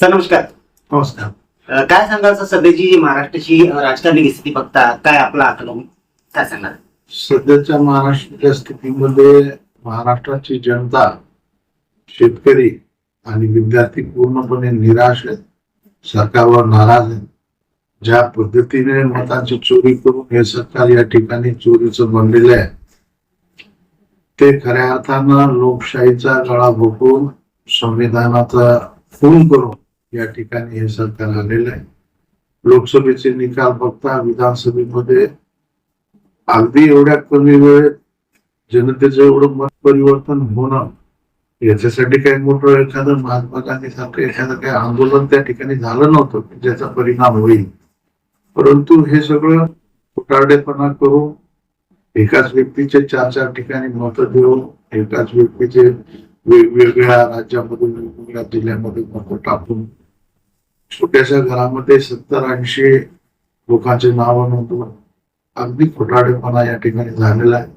Sir नमस्कार. नमस्कार. अ, काय सांगाल सर सध्याची जी महाराष्ट्राची अ, राजकारणी स्थिती बघता काय आपला आकलन? काय सांगाल? सध्याच्या महाराष्ट्राच्या स्थितीमध्ये महाराष्ट्राची जनता शेतकरी आणि विद्यार्थी पूर्णपणे निराश आहेत सरकारवर नाराज आहेत. ज्या पद्धतीने मतांची चोरी करून हे सरकार या ठिकाणी चोरीचं बनलेलं आहे ते खऱ्या अर्थानं लोकशाहीचा गळा भोकून संविधानाचा खून करून या ठिकाणी हे सरकार आलेलं आहे. लोकसभेचे निकाल बघता विधानसभेमध्ये अगदी एवढ्या कमी वेळेत जनतेचं एवढं मत परिवर्तन होणं याच्यासाठी काही मोठं एखादं महात्मा गांधी सारखं एखादं काही आंदोलन त्या ठिकाणी झालं नव्हतं की ज्याचा परिणाम होईल. परंतु हे सगळं फुटारडेपणा करून एकाच व्यक्तीचे चार चार ठिकाणी मत देऊन एकाच व्यक्तीचे वेगवेगळ्या राज्यामध्ये वेगवेगळ्या जिल्ह्यामध्ये मत टाकून छोट्याशा घरामध्ये सत्तर ऐंशी लोकांचे नाव नोंदवून अगदी खोटाडेपणा या ठिकाणी झालेला आहे.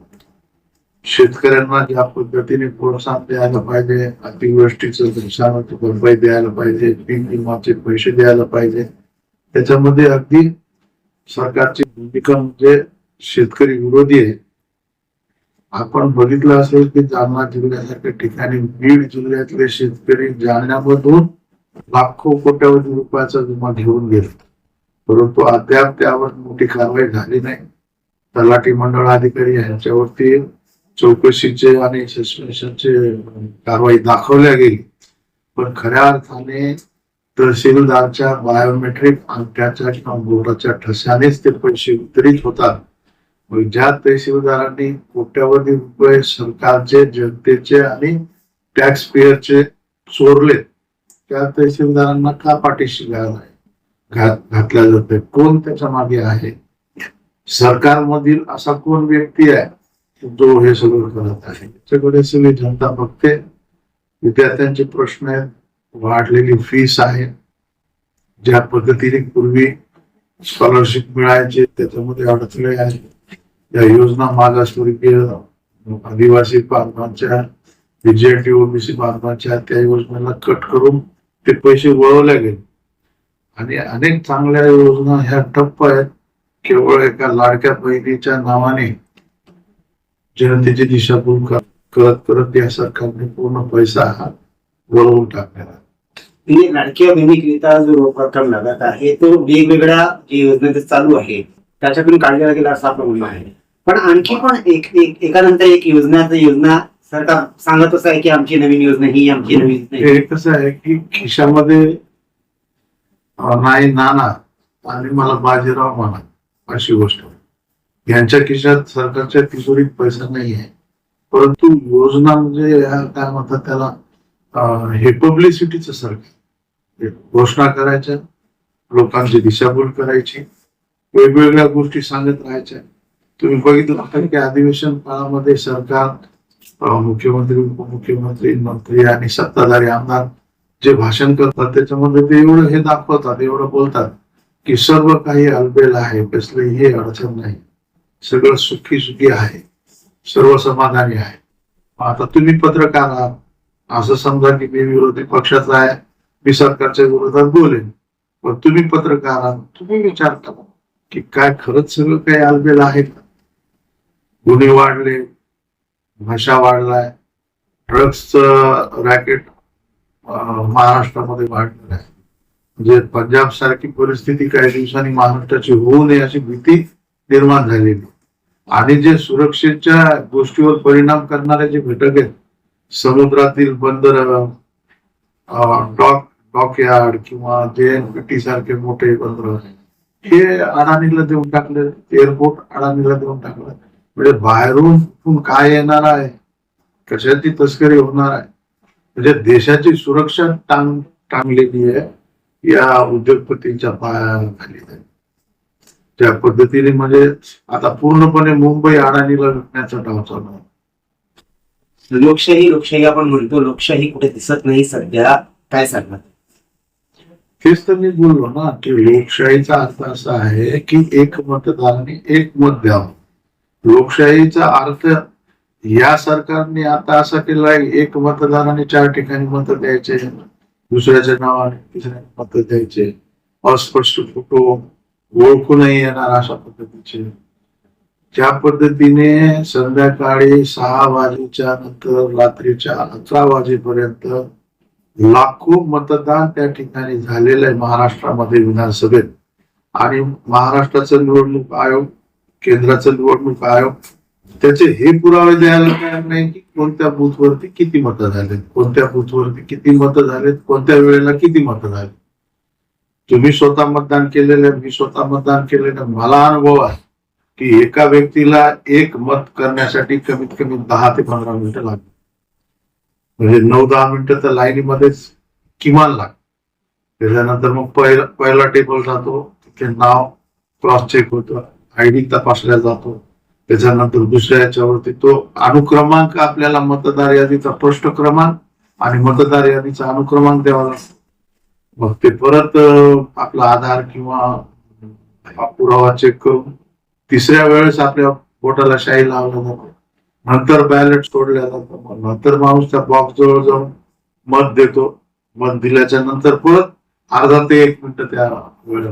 शेतकऱ्यांना ज्या पद्धतीने प्रोत्साहन द्यायला पाहिजे अतिवृष्टीचं नुकसानाची भरपाई द्यायला पाहिजे पीक विमाचे पैसे द्यायला पाहिजे त्याच्यामध्ये अगदी सरकारची भूमिका म्हणजे शेतकरी विरोधी आहे. आपण बघितलं असेल की जालना जिल्ह्यासारख्या ठिकाणी बीड जिल्ह्यातले शेतकरी जालन्यामधून लाखो कोट्यावधी रुपयाचा विमा घेऊन गेले. परंतु अद्याप त्यावर मोठी कारवाई झाली नाही. तलाठी मंडळ अधिकारी यांच्यावरती चौकशीचे आणि सस्पेन्शनचे कारवाई दाखवल्या गेली. पण खऱ्या अर्थाने तहसीलदारच्या बायोमेट्रिक अंगठ्याच्या किंवा बोराच्या ठस्यानेच ते पैसे वितरित होतात. मग ज्या तहसीलदारांनी कोट्यावधी रुपये सरकारचे जनतेचे आणि टॅक्स पेअरचे चोरले त्या तहसीलदारांना का पाठीशी घात घातल्या जाते? कोण त्याच्यामागे आहे? सरकारमधील असा कोण व्यक्ती आहे जो हे सगळं करत आहे? त्याच्याकडे सगळी जनता बघते. विद्यार्थ्यांचे प्रश्न आहेत. वाढलेली फीस आहे. ज्या पद्धतीने पूर्वी स्कॉलरशिप मिळायचे त्याच्यामध्ये अडथळे आहे या योजना मागासवर्गीय आदिवासी बांधवांच्या बीजेटी ओबीसी बांधवांच्या त्या योजनेला कट करून ते पैसे वळवले गेले आणि अनेक चांगल्या योजना ह्या ठप्प आहेत. केवळ एका लाडक्या बहिणीच्या नावाने जनतेची दिशाभूल करत करत या सरकारने पूर्ण पैसा हा वळवून टाकलेला लाडक्या बहिणीकरिता जो उपक्रम लागत आहे तो वेगवेगळ्या योजना ते चालू आहे त्याच्याकडून काढलेला गेला असा आपलं म्हणणं आहे. पण आणखी पण एक एक एकानंतर एक योजना योजना सरकार सांगतच आहे की आमची नवीन योजना ही आमची नवीन योजना ही. कसं आहे की खिशामध्ये नाही नाना आणि मला बाजीराव म्हणा अशी गोष्ट. यांच्या खिशात सरकारच्या तिजोरीत पैसा नाही आहे. परंतु योजना म्हणजे काय म्हणतात त्याला हे पब्लिसिटीचं सरकार. घोषणा करायच्या लोकांची दिशाभूल करायची वेगवेगळ्या गोष्टी सांगत राहायच्या. तुम्ही बघितलं की अधिवेशन काळामध्ये सरकार मुख्यमंत्री उपमुख्यमंत्री मंत्री आणि सत्ताधारी आमदार जे भाषण करतात त्याच्यामध्ये ते एवढं हे दाखवतात एवढं बोलतात की सर्व काही अलबेल आहे कसलीही अडचण नाही. सगळं सुखी सुखी आहे सर्व समाधानी आहे. आता तुम्ही पत्रकार आहात असं समजा की मी विरोधी पक्षाचा आहे मी सरकारच्या विरोधात बोलेन पण तुम्ही पत्रकार आहात तुम्ही विचारता की काय खरंच सगळं काही अलबेल आहे का? गुन्हे वाढले भाषा वाढलाय. ड्रग्सचं रॅकेट महाराष्ट्रामध्ये वाढलेलं आहे. म्हणजे पंजाब सारखी परिस्थिती काही दिवसांनी महाराष्ट्राची होऊ नये अशी भीती निर्माण झालेली आणि जे सुरक्षेच्या गोष्टीवर परिणाम करणारे जे घटक आहेत समुद्रातील बंदर डॉक डॉकयार्ड किंवा जे एनपीटी सारखे मोठे बंदर हे अडाणीला देऊन टाकले एअरपोर्ट अडाणीला देऊन टाकलं. म्हणजे बाहेरून कुठून काय येणार आहे? कशाची तस्करी होणार आहे? म्हणजे देशाची सुरक्षा टांग टांगलेली आहे. या उद्योगपतींच्या पायाखाली त्या पद्धतीने म्हणजे आता पूर्णपणे मुंबई अडाणीला विकण्याचा डाव चालू आहे. लोकशाही लोकशाही आपण म्हणतो. लोकशाही कुठे दिसत नाही सध्या. काय सांगणार? तेच तर मी बोललो ना की लोकशाहीचा अर्थ असा आहे की एक मतदाराने एक मत द्यावं. लोकशाहीचा अर्थ या सरकारने आता असा केला एक मतदाराने चार ठिकाणी मत द्यायचे दुसऱ्याच्या नावाने तिसऱ्याने मत द्यायचे अस्पष्ट फोटो ओळखू नाही येणार अशा पद्धतीचे. ज्या पद्धतीने संध्याकाळी सहा वाजेच्या नंतर रात्रीच्या अकरा वाजेपर्यंत लाखो मतदान त्या ठिकाणी झालेलं आहे महाराष्ट्रामध्ये विधानसभेत. आणि महाराष्ट्राचा निवडणूक आयोग केंद्राचं निवडणूक आयोग त्याचे हे पुरावे द्यायला तयार नाही की कोणत्या बूथवरती किती मतं झालेत कोणत्या बूथवरती किती मतं झालेत कोणत्या वेळेला किती मतं झाले तुम्ही स्वतः मतदान केलेलं मी स्वतः मतदान केलेलं मला अनुभव आहे की एका व्यक्तीला एक मत करण्यासाठी कमीत कमी दहा ते पंधरा मिनिटं लागतात. म्हणजे नऊ दहा मिनिटं तर लाईनीमध्येच किमान लागतात. त्याच्यानंतर मग पहिला पहिला टेबल जातो तिथे नाव क्रॉस चेक होतं. आय डी तपासला जातो. त्याच्यानंतर दुसऱ्या याच्यावरती तो अनुक्रमांक आपल्याला मतदार यादीचा पृष्ठ क्रमांक आणि मतदार यादीचा अनुक्रमांक द्यावा लागतो. मग ते परत आपला आधार किंवा पुरावा चेक करून तिसऱ्या वेळेस आपल्या बोटाला शाई लावला जातो. नंतर बॅलेट सोडल्या जातं. मग नंतर माणूस त्या बॉक्स जवळ जाऊन मत देतो. मत दिल्याच्या नंतर परत अर्धा ते एक मिनिट त्या वेळेला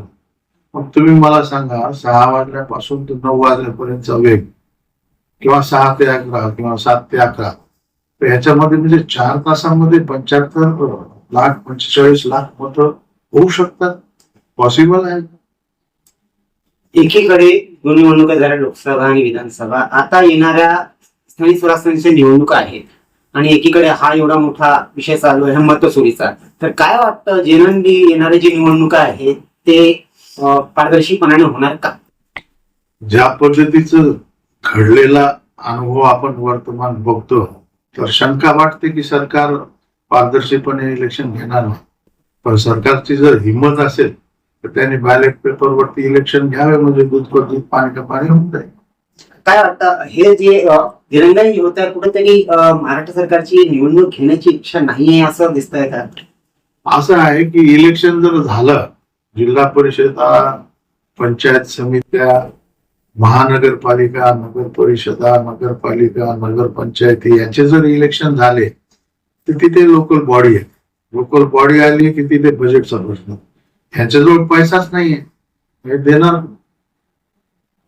मग तुम्ही मला सांगा सहा वाजल्यापासून ते नऊ वाजल्यापर्यंतचा वेग किंवा सहा ते अकरा किंवा सात ते अकरा. तर ह्याच्यामध्ये म्हणजे चार तासामध्ये पंच्याहत्तर लाख पंचेचाळीस लाख मत होऊ शकतात. पॉसिबल आहे. एकीकडे दोन निवडणुका झाल्या लोकसभा आणि विधानसभा. आता येणाऱ्या स्थानिक स्वराज्यांच्या निवडणुका आहेत. आणि एकीकडे हा एवढा मोठा विषय चालू आहे मतचोरीचा तर काय वाटतं जेनंदी येणारे जी निवडणुका आहेत ते पारदर्शीपणाने होणार का? ज्या पद्धतीचं घडलेला अनुभव आपण वर्तमान बघतो तर शंका वाटते की सरकार पारदर्शीपणे इलेक्शन घेणार नाही. पण सरकारची जर हिंमत असेल तर त्यांनी बॅलेट पेपरवरती इलेक्शन घ्यावे म्हणजे दूध का दूध पाणी का पाणी होऊन जाईल. काय वाटतं? हे जे दिरंगाई होत आहे कुठेतरी महाराष्ट्र सरकारची निवडणूक घेण्याची इच्छा नाहीये असं दिसतंय का? असं आहे की इलेक्शन जर झालं जिल्हा परिषदा पंचायत समित्या महानगरपालिका नगर परिषदा नगरपालिका नगरपंचायती यांचे जर इलेक्शन झाले तर तिथे लोकल बॉडी आहे. लोकल बॉडी आली की तिथे बजेटचा प्रश्न ह्यांच्याजवळ पैसाच नाहीये. हे देणार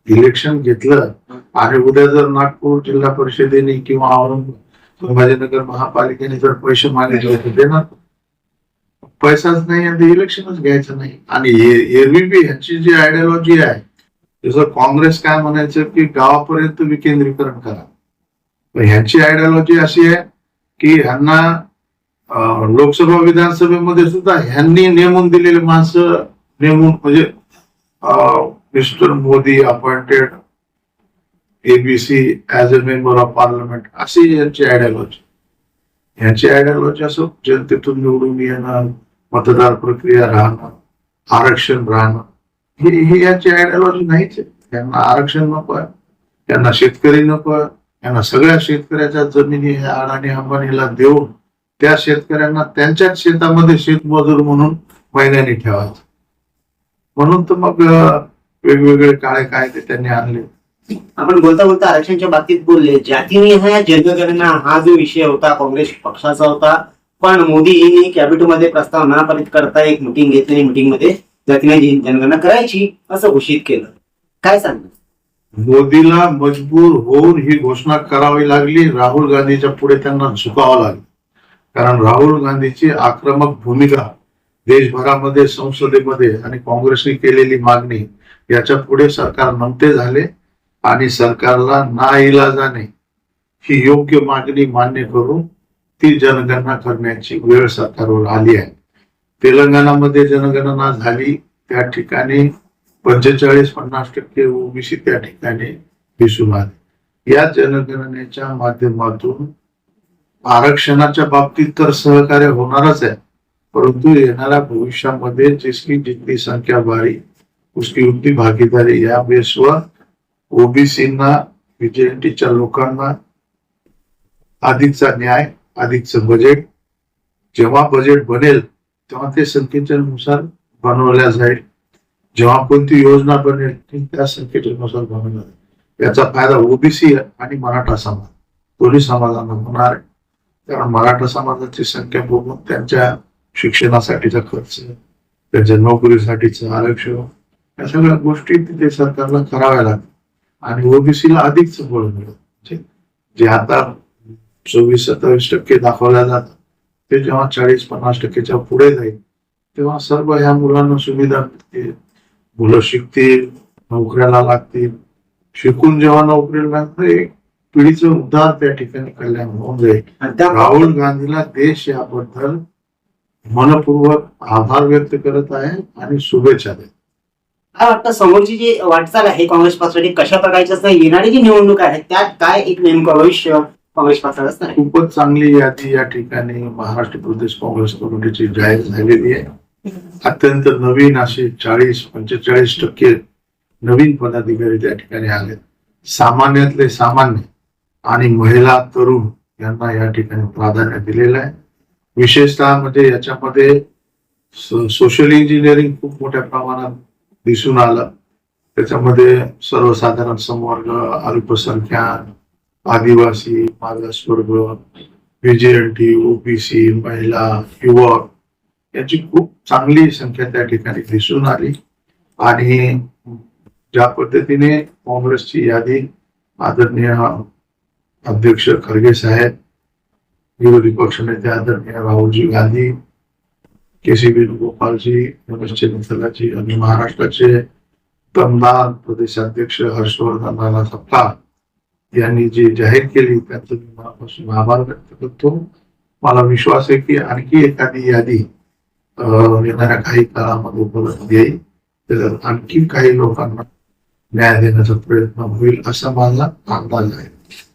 इलेक्शन घेतलं आणि उद्या जर नागपूर जिल्हा परिषदेने किंवा औरंगाबाद संभाजीनगर महापालिकेने जर पैसे मागितले तर देणार पैसाच नाही आणि इलेक्शनच घ्यायचं नाही. आणि ए- एरवी बी ह्यांची जी आयडियोलॉजी आहे जसं काँग्रेस काय म्हणायचं की गावापर्यंत विकेंद्रीकरण करा. ह्यांची आयडियोलॉजी अशी आहे की ह्यांना लोकसभा विधानसभेमध्ये सुद्धा ह्यांनी नेमून दिलेले माणसं नेमून म्हणजे mister Modi appointed ABC as a member of parliament अशी यांची आयडियोलॉजी यांची आयडियोलॉजी असो जनतेतून निवडून येणार मतदार प्रक्रिया राहणं आरक्षण राहणं हे हे यांची आयडियॉलॉजी नाहीच आहे. त्यांना आरक्षण नको आहे त्यांना शेतकरी नको आहे यांना सगळ्या शेतकऱ्याच्या जमिनी ह्या अडाणी अंबानीला देऊन त्या शेतकऱ्यांना त्यांच्याच शेतामध्ये शेतमजूर म्हणून महिन्याने ठेवायचं. म्हणून तर मग वेगवेगळे काळे कायदे त्यांनी आणले. आपण बोलता बोलता आरक्षणच्या बाबतीत बोलले. जातीनिहाय जनगणना हा जो विषय होता काँग्रेस पक्षाचा होता पण मोदीजींनी कॅबिनेटमध्ये प्रस्ताव ना पारित करता एक मिटिंग घेतली आणि मिटिंगमध्ये जनगणना करायची असं घोषित केलं. काय सांगणार? मोदीला मजबूर होऊन ही घोषणा करावी लागली. राहुल गांधीच्या पुढे त्यांना झुकावं लागलं. कारण राहुल गांधीची आक्रमक भूमिका देशभरामध्ये संसदेमध्ये आणि काँग्रेसने केलेली मागणी याच्यापुढे सरकार नमते झाले आणि सरकारला नाईलाजाने ही योग्य मागणी मान्य करून ती जनगणना करण्याची वेळ सरकारवर आली आहे. तेलंगणामध्ये जनगणना झाली त्या ठिकाणी पंचेचाळीस पन्नास टक्के ओबीसी त्या ठिकाणी दिसून आले. या जनगणनेच्या माध्यमातून आरक्षणाच्या बाबतीत तर सहकार्य होणारच आहे परंतु येणाऱ्या भविष्यामध्ये जिसकी जितनी संख्या वारी उसकी उतनी भागीदारी या बेसवर ओबीसींना बीजेपीच्या लोकांना अधिकचा न्याय आधीचं बजेट जेव्हा बजेट बनेल तेव्हा ते संख्येच्या नुसार बनवल्या जाईल. जेव्हा कोणती योजना बनेल ती त्या संख्येच्या नुसार बनवल्या जाईल. याचा फायदा ओबीसी आणि मराठा समाज दोन्ही समाजांना होणार आहे. कारण मराठा समाजाची संख्या बघून त्यांच्या शिक्षणासाठीचा खर्च त्यांच्या नोकरीसाठीचं आरक्षण या सगळ्या गोष्टी तिथे सरकारला कराव्या लागतात आणि ओबीसीला अधिकच बळ मिळत जे आता चोवीस सत्तावीस टक्के दाखवल्या जातात ते जेव्हा चाळीस पन्नास टक्केच्या पुढे जाईल तेव्हा सर्व ह्या मुलांना सुविधा मिळतील. मुलं शिकतील नोकऱ्याला लागतील. शिकून जेव्हा नोकरीला लागतं एक पिढीचं उद्धार त्या ठिकाणी कल्याण होऊन जाईल. आणि त्या राहुल गांधीला देश याबद्दल मनपूर्वक आभार व्यक्त करत आहे आणि शुभेच्छा देत. काय वाटतं? समोरची जी वाटचाल आहे काँग्रेस पक्षासाठी कशा प्रकारची असणार येणारी जी निवडणूक आहे त्यात काय एक नेमकं भविष्य? काँग्रेस? खूपच चांगली यादी या ठिकाणी महाराष्ट्र प्रदेश काँग्रेस कमिटीची जाहीर झालेली आहे. अत्यंत नवीन असे चाळीस पंचेचाळीस टक्के नवीन पदाधिकारी त्या ठिकाणी आले. सामान्यातले सामान्य आणि महिला तरुण यांना या ठिकाणी प्राधान्य दिलेलं आहे. विशेषतः म्हणजे याच्यामध्ये सोशल इंजिनिअरिंग खूप मोठ्या प्रमाणात दिसून आलं. त्याच्यामध्ये सर्वसाधारण संवर्ग अल्पसंख्याक आदिवासी मागासवर्ग व्हीजीएलटी ओबीसी महिला युवक याची खूप चांगली संख्या त्या ठिकाणी दिसून आली. आणि ज्या पद्धतीने काँग्रेसची यादी आदरणीय अध्यक्ष खरगे साहेब विरोधी पक्षनेते आदरणीय राहुलजी गांधी के सी वेणुगोपालजी रमेश मित्तलाजी आणि महाराष्ट्राचे दमदार प्रदेशाध्यक्ष हर्षवर्धन राणा सपकाळ यांनी जी जाहीर केली त्यांचं मी मनापासून आभार व्यक्त करतो. मला विश्वास आहे की आणखी एखादी यादी अं, येणाऱ्या काही काळामध्ये उपलब्ध येईल. त्याच्यात आणखी काही लोकांना न्याय देण्याचा प्रयत्न होईल असा माझा अंदाज आहे.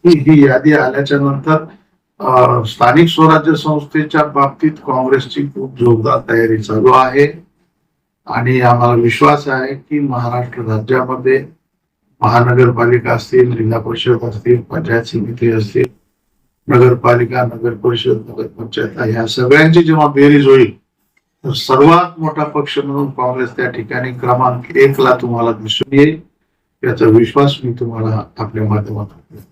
ही ही यादी आल्याच्यानंतर स्थानिक स्वराज्य संस्थेच्या बाबतीत काँग्रेसची खूप जोरदार तयारी चालू आहे. आणि आम्हाला विश्वास आहे की महाराष्ट्र राज्यामध्ये महानगरपालिका असतील जिल्हा परिषद असतील पंचायत समिती असतील नगरपालिका नगर परिषद नगरपंचायत ह्या सगळ्यांची जेव्हा बेरीज होईल तर सर्वात मोठा पक्ष म्हणून काँग्रेस त्या ठिकाणी क्रमांक एक ला तुम्हाला दिसून येईल याचा विश्वास मी तुम्हाला आपल्या माध्यमातून